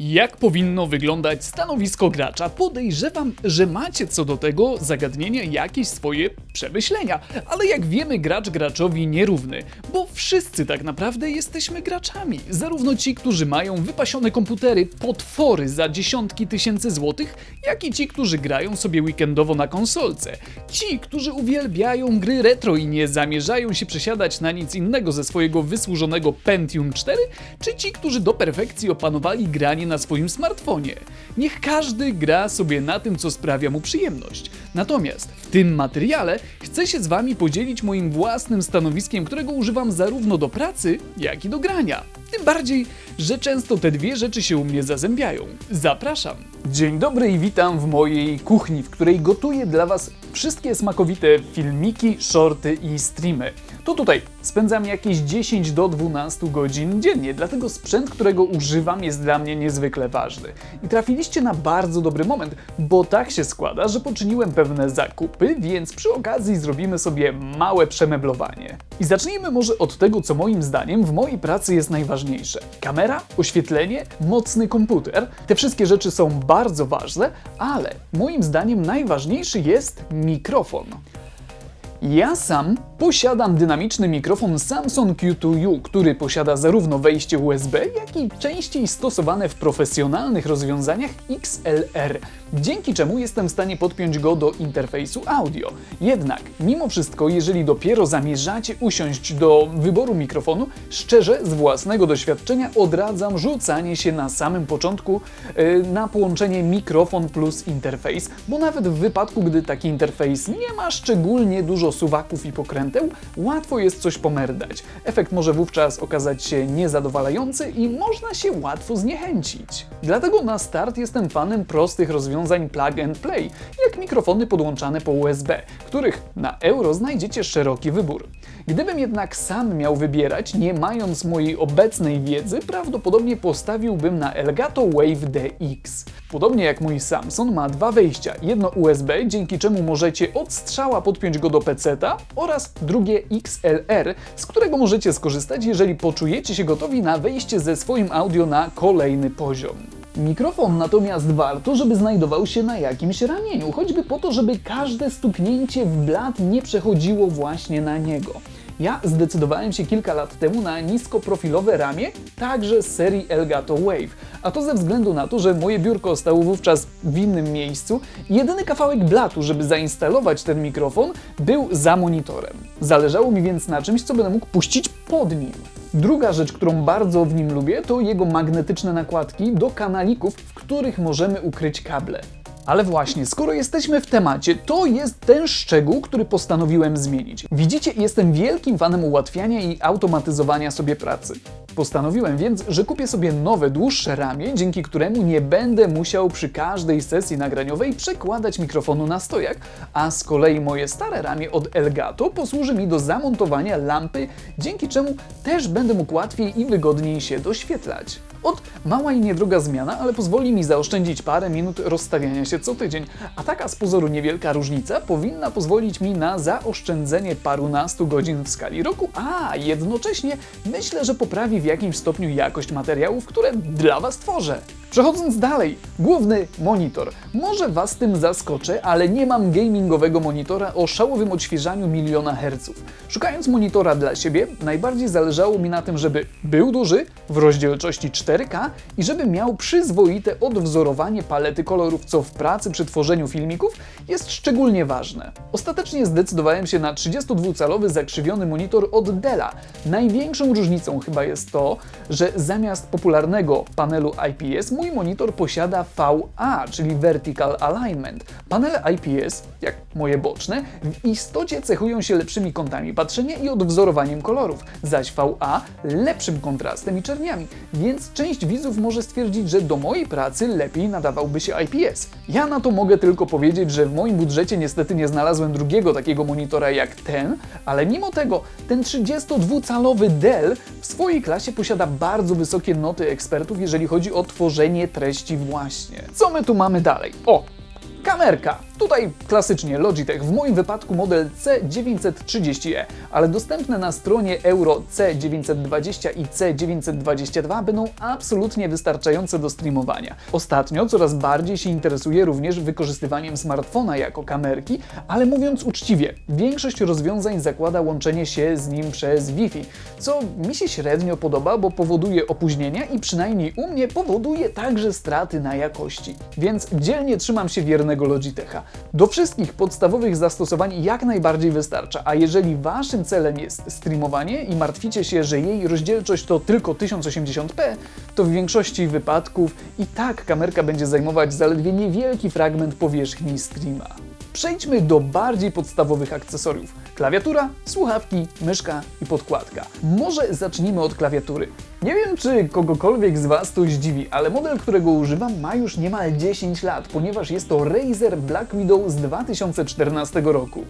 Jak powinno wyglądać stanowisko gracza? Podejrzewam, że macie co do tego zagadnienia jakieś swoje przemyślenia, ale jak wiemy, gracz graczowi nierówny, bo wszyscy tak naprawdę jesteśmy graczami. Zarówno ci, którzy mają wypasione komputery, potwory za dziesiątki tysięcy złotych, jak i ci, którzy grają sobie weekendowo na konsolce. Ci, którzy uwielbiają gry retro i nie zamierzają się przesiadać na nic innego ze swojego wysłużonego Pentium 4, czy ci, którzy do perfekcji opanowali granie na swoim smartfonie. Niech każdy gra sobie na tym, co sprawia mu przyjemność. Natomiast w tym materiale chcę się z Wami podzielić moim własnym stanowiskiem, którego używam zarówno do pracy, jak i do grania. Tym bardziej, że często te dwie rzeczy się u mnie zazębiają. Zapraszam! Dzień dobry i witam w mojej kuchni, w której gotuję dla Was wszystkie smakowite filmiki, shorty i streamy. To tutaj spędzam jakieś 10 do 12 godzin dziennie, dlatego sprzęt, którego używam jest dla mnie niezwykle ważny. I trafiliście na bardzo dobry moment, bo tak się składa, że poczyniłem pewne zakupy, więc przy okazji zrobimy sobie małe przemeblowanie. I zacznijmy może od tego, co moim zdaniem w mojej pracy jest najważniejsze. Kamera, oświetlenie, mocny komputer. Te wszystkie rzeczy są bardzo ważne, ale moim zdaniem najważniejszy jest mikrofon. Ja sam posiadam dynamiczny mikrofon Samsung Q2U, który posiada zarówno wejście USB, jak i częściej stosowane w profesjonalnych rozwiązaniach XLR, dzięki czemu jestem w stanie podpiąć go do interfejsu audio. Jednak, mimo wszystko, jeżeli dopiero zamierzacie usiąść do wyboru mikrofonu, szczerze, z własnego doświadczenia odradzam rzucanie się na samym początku yy, na połączenie mikrofon plus interfejs, bo nawet w wypadku, gdy taki interfejs nie ma szczególnie dużo suwaków i łatwo jest coś pomerdać. Efekt może wówczas okazać się niezadowalający i można się łatwo zniechęcić. Dlatego na start jestem fanem prostych rozwiązań plug and play, jak mikrofony podłączane po USB, których na euro znajdziecie szeroki wybór. Gdybym jednak sam miał wybierać, nie mając mojej obecnej wiedzy, prawdopodobnie postawiłbym na Elgato Wave DX. Podobnie jak mój Samsung ma dwa wejścia, jedno USB, dzięki czemu możecie od strzała podpiąć go do PC-ta oraz drugie XLR, z którego możecie skorzystać, jeżeli poczujecie się gotowi na wejście ze swoim audio na kolejny poziom. Mikrofon natomiast warto, żeby znajdował się na jakimś ramieniu, choćby po to, żeby każde stuknięcie w blat nie przechodziło właśnie na niego. Ja zdecydowałem się kilka lat temu na niskoprofilowe ramię, także z serii Elgato Wave. A to ze względu na to, że moje biurko stało wówczas w innym miejscu jedyny kawałek blatu, żeby zainstalować ten mikrofon, był za monitorem. Zależało mi więc na czymś, co będę mógł puścić pod nim. Druga rzecz, którą bardzo w nim lubię, to jego magnetyczne nakładki do kanalików, w których możemy ukryć kable. Ale właśnie, skoro jesteśmy w temacie, to jest ten szczegół, który postanowiłem zmienić. Widzicie, jestem wielkim fanem ułatwiania i automatyzowania sobie pracy. Postanowiłem więc, że kupię sobie nowe, dłuższe ramię, dzięki któremu nie będę musiał przy każdej sesji nagraniowej przekładać mikrofonu na stojak, a z kolei moje stare ramię od Elgato posłuży mi do zamontowania lampy, dzięki czemu też będę mógł łatwiej i wygodniej się doświetlać. Od mała i niedroga zmiana, ale pozwoli mi zaoszczędzić parę minut rozstawiania się co tydzień, a taka z pozoru niewielka różnica powinna pozwolić mi na zaoszczędzenie parunastu godzin w skali roku, a jednocześnie myślę, że poprawi w jakimś stopniu jakość materiałów, które dla Was tworzę. Przechodząc dalej, główny monitor. Może Was tym zaskoczę, ale nie mam gamingowego monitora o szałowym odświeżaniu miliona herców. Szukając monitora dla siebie, najbardziej zależało mi na tym, żeby był duży, w rozdzielczości 4K i żeby miał przyzwoite odwzorowanie palety kolorów, co w pracy przy tworzeniu filmików jest szczególnie ważne. Ostatecznie zdecydowałem się na 32-calowy zakrzywiony monitor od Della. Największą różnicą chyba jest to, że zamiast popularnego panelu IPS mój monitor posiada VA, czyli Vertical Alignment. Panele IPS, jak moje boczne, w istocie cechują się lepszymi kątami patrzenia i odwzorowaniem kolorów, zaś VA lepszym kontrastem i czerniami, więc część widzów może stwierdzić, że do mojej pracy lepiej nadawałby się IPS. Ja na to mogę tylko powiedzieć, że w moim budżecie niestety nie znalazłem drugiego takiego monitora jak ten, ale mimo tego ten 32-calowy Dell w swojej klasie posiada bardzo wysokie noty ekspertów, jeżeli chodzi o tworzenie treści właśnie. Co my tu mamy dalej? O, kamerka. Tutaj klasycznie Logitech, w moim wypadku model C930E, ale dostępne na stronie Euro C920 i C922 będą absolutnie wystarczające do streamowania. Ostatnio coraz bardziej się interesuję również wykorzystywaniem smartfona jako kamerki, ale mówiąc uczciwie, większość rozwiązań zakłada łączenie się z nim przez Wi-Fi, co mi się średnio podoba, bo powoduje opóźnienia i przynajmniej u mnie powoduje także straty na jakości. Więc dzielnie trzymam się wiernego Logitecha. Do wszystkich podstawowych zastosowań jak najbardziej wystarcza, a jeżeli waszym celem jest streamowanie i martwicie się, że jej rozdzielczość to tylko 1080p, to w większości wypadków i tak kamerka będzie zajmować zaledwie niewielki fragment powierzchni streama. Przejdźmy do bardziej podstawowych akcesoriów. Klawiatura, słuchawki, myszka i podkładka. Może zacznijmy od klawiatury. Nie wiem, czy kogokolwiek z Was to zdziwi, ale model, którego używam, ma już niemal 10 lat, ponieważ jest to Razer Black Widow z 2014 roku.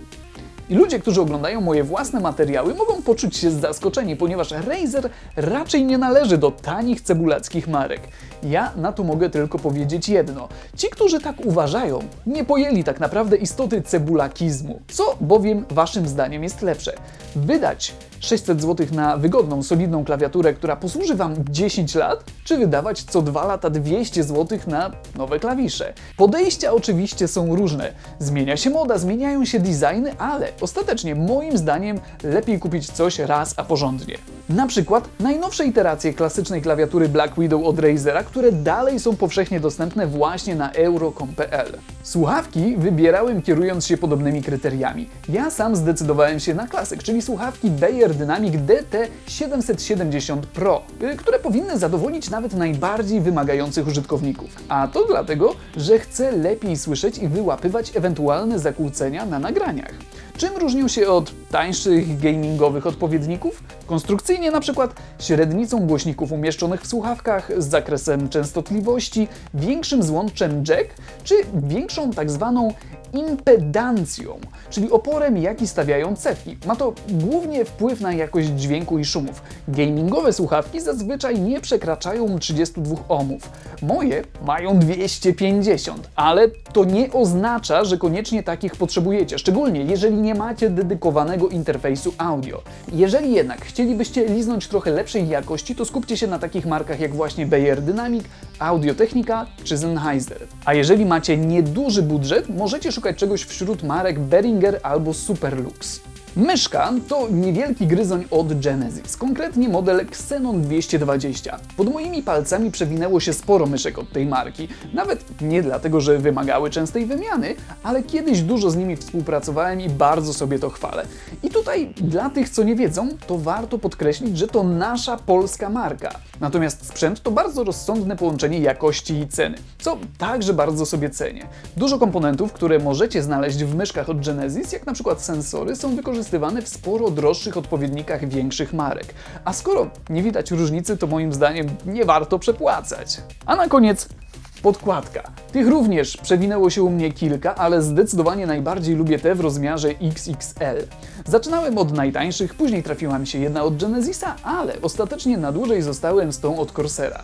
I ludzie, którzy oglądają moje własne materiały, mogą poczuć się zaskoczeni, ponieważ Razer raczej nie należy do tanich cebulackich marek. Ja na to mogę tylko powiedzieć jedno. Ci, którzy tak uważają, nie pojęli tak naprawdę istoty cebulakizmu. Co bowiem waszym zdaniem jest lepsze? Wydać 600 zł na wygodną, solidną klawiaturę, która posłuży wam 10 lat, czy wydawać co 2 lata 200 zł na nowe klawisze? Podejścia oczywiście są różne. Zmienia się moda, zmieniają się designy, ale ostatecznie moim zdaniem lepiej kupić coś raz, a porządnie. Na przykład najnowsze iteracje klasycznej klawiatury Black Widow od Razera, które dalej są powszechnie dostępne właśnie na euro.com.pl. Słuchawki wybierałem kierując się podobnymi kryteriami. Ja sam zdecydowałem się na klasyk, czyli słuchawki Beyer Dynamic DT770 Pro, y, które powinny zadowolić nawet najbardziej wymagających użytkowników. A to dlatego, że chcę lepiej słyszeć i wyłapywać ewentualne zakłócenia na nagraniach. Czym różnią się od tańszych gamingowych odpowiedników? Konstrukcyjnie na przykład średnicą głośników umieszczonych w słuchawkach, z zakresem częstotliwości, większym złączem jack, czy większą tak zwaną impedancją, czyli oporem, jaki stawiają cewki. Ma to głównie wpływ na jakość dźwięku i szumów. Gamingowe słuchawki zazwyczaj nie przekraczają 32 ohmów. Moje mają 250, ale to nie oznacza, że koniecznie takich potrzebujecie, szczególnie jeżeli nie macie dedykowanego interfejsu audio. Jeżeli jednak chcielibyście liznąć trochę lepszej jakości, to skupcie się na takich markach jak właśnie Beyer Dynamic, Audio-Technica czy Sennheiser. A jeżeli macie nieduży budżet, możecie szukać czegoś wśród marek Behringer albo Superlux. Myszka to niewielki gryzoń od Genesis, konkretnie model Xenon 220. Pod moimi palcami przewinęło się sporo myszek od tej marki, nawet nie dlatego, że wymagały częstej wymiany, ale kiedyś dużo z nimi współpracowałem i bardzo sobie to chwalę. I tutaj dla tych, co nie wiedzą, to warto podkreślić, że to nasza polska marka. Natomiast sprzęt to bardzo rozsądne połączenie jakości i ceny, co także bardzo sobie cenię. Dużo komponentów, które możecie znaleźć w myszkach od Genesis, jak na przykład sensory, są wykorzystywane w sporo droższych odpowiednikach większych marek. A skoro nie widać różnicy, to moim zdaniem nie warto przepłacać. A na koniec Podkładka. Tych również przewinęło się u mnie kilka, ale zdecydowanie najbardziej lubię te w rozmiarze XXL. Zaczynałem od najtańszych, później trafiła mi się jedna od Genesisa, ale ostatecznie na dłużej zostałem z tą od Corsera.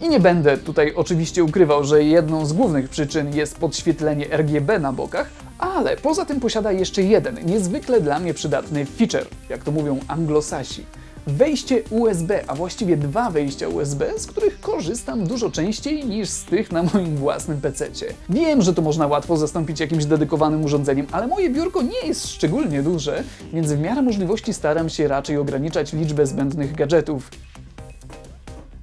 I nie będę tutaj oczywiście ukrywał, że jedną z głównych przyczyn jest podświetlenie RGB na bokach, ale poza tym posiada jeszcze jeden niezwykle dla mnie przydatny feature, jak to mówią anglosasi. Wejście USB, a właściwie dwa wejścia USB, z których korzystam dużo częściej niż z tych na moim własnym PC. Wiem, że to można łatwo zastąpić jakimś dedykowanym urządzeniem, ale moje biurko nie jest szczególnie duże, więc w miarę możliwości staram się raczej ograniczać liczbę zbędnych gadżetów.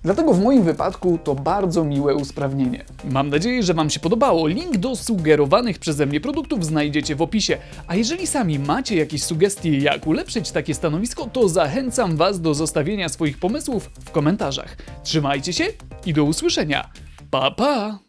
Dlatego w moim wypadku to bardzo miłe usprawnienie. Mam nadzieję, że Wam się podobało. Link do sugerowanych przeze mnie produktów znajdziecie w opisie. A jeżeli sami macie jakieś sugestie, jak ulepszyć takie stanowisko, to zachęcam Was do zostawienia swoich pomysłów w komentarzach. Trzymajcie się i do usłyszenia. Pa pa!